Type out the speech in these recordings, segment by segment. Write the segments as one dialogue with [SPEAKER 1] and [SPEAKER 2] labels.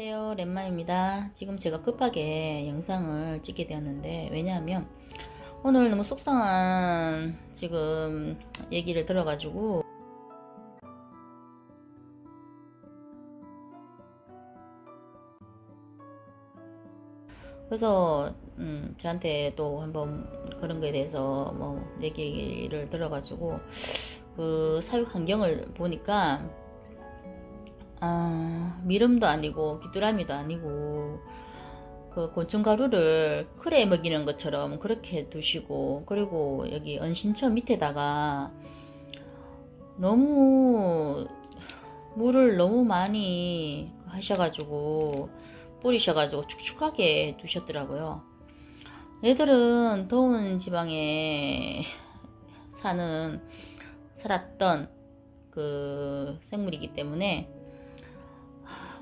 [SPEAKER 1] 안녕하세요. 랜마입니다. 지금 제가 급하게 영상을 찍게 되었는데 왜냐하면 오늘 너무 속상한 지금 얘기를 들어가지고. 그래서 음, 저한테 또 한번 그런 거에 대해서 뭐 얘기를 들어가지고 그 사육 환경을 보니까 아, 미름도 아니고 귀뚜라미도 아니고 그 곤충가루를 크레 먹이는 것처럼 그렇게 두시고 그리고 여기 은신처 밑에다가 너무 물을 너무 많이 하셔가지고 뿌리셔가지고 축축하게 두셨더라고요. 얘들은 더운 지방에 사는 살았던 그 생물이기 때문에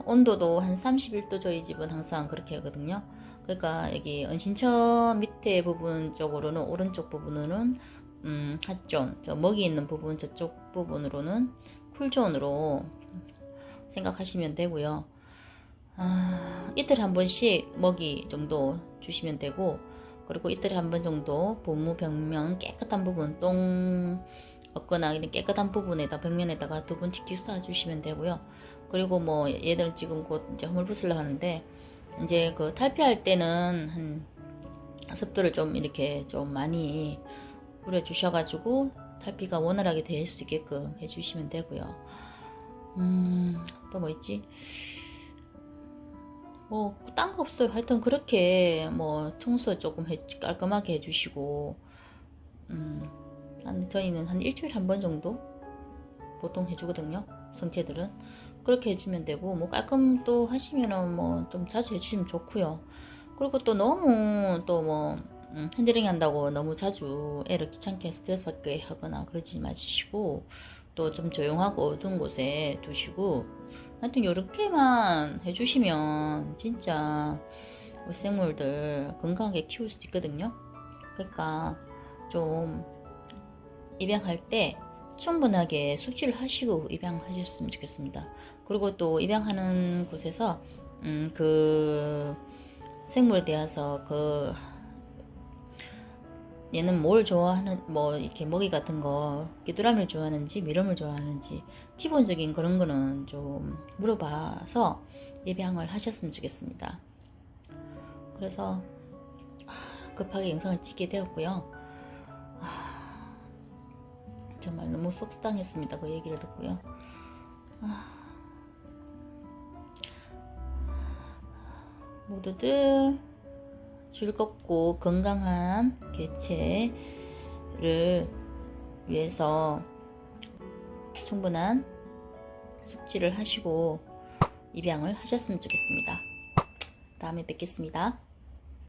[SPEAKER 1] 온도도 한 31도 저희 집은 항상 그렇게 하거든요. 그러니까 여기 은신처 밑에 부분 쪽으로는 오른쪽 부분으로는 음, 핫존, 저 먹이 있는 부분 저쪽 부분으로는 쿨존으로 생각하시면 되고요. 아, 이틀에 한 번씩 먹이 정도 주시면 되고 그리고 이틀에 한 번 정도 보무 벽면 깨끗한 부분 똥 없거나 깨끗한 부분에다 벽면에다가 두번 틱틱 쏴 주시면 되고요. 그리고 뭐 얘들은 지금 곧 이제 허물 부스러 하는데 이제 그 탈피할 때는 한 습도를 좀 이렇게 좀 많이 뿌려 주셔가지고 탈피가 원활하게 될 수 있게끔 해주시면 되고요. 음, 또 뭐 있지? 뭐, 딴 거 없어요. 하여튼 그렇게 뭐 청소 조금 해, 깔끔하게 해주시고, 음, 한, 저희는 한 일주일에 한 번 정도 보통 해주거든요. 성체들은. 그렇게 해주면 되고, 뭐 깔끔 또 하시면은 뭐 좀 자주 해주시면 좋고요. 그리고 또 너무 또 뭐, 음, 핸들링 한다고 너무 자주 애를 귀찮게 스트레스 받게 하거나 그러지 마시고, 또 좀 조용하고 어두운 곳에 두시고, 하여튼 요렇게만 해주시면 진짜 우리 생물들 건강하게 키울 수 있거든요. 그러니까 좀 입양할 때 충분하게 숙지를 하시고 입양하셨으면 좋겠습니다. 그리고 또 입양하는 곳에서 음, 그 생물에 대해서 그 얘는 뭘 좋아하는 뭐 이렇게 먹이 같은 거 귀뚜라미를 좋아하는지 미름을 좋아하는지 기본적인 그런 거는 좀 물어봐서 입양을 하셨으면 좋겠습니다. 그래서 급하게 영상을 찍게 되었고요. 정말 너무 속상했습니다. 그 얘기를 듣고요. 모두들 즐겁고 건강한 개체를 위해서 충분한 숙지를 하시고 입양을 하셨으면 좋겠습니다. 다음에 뵙겠습니다.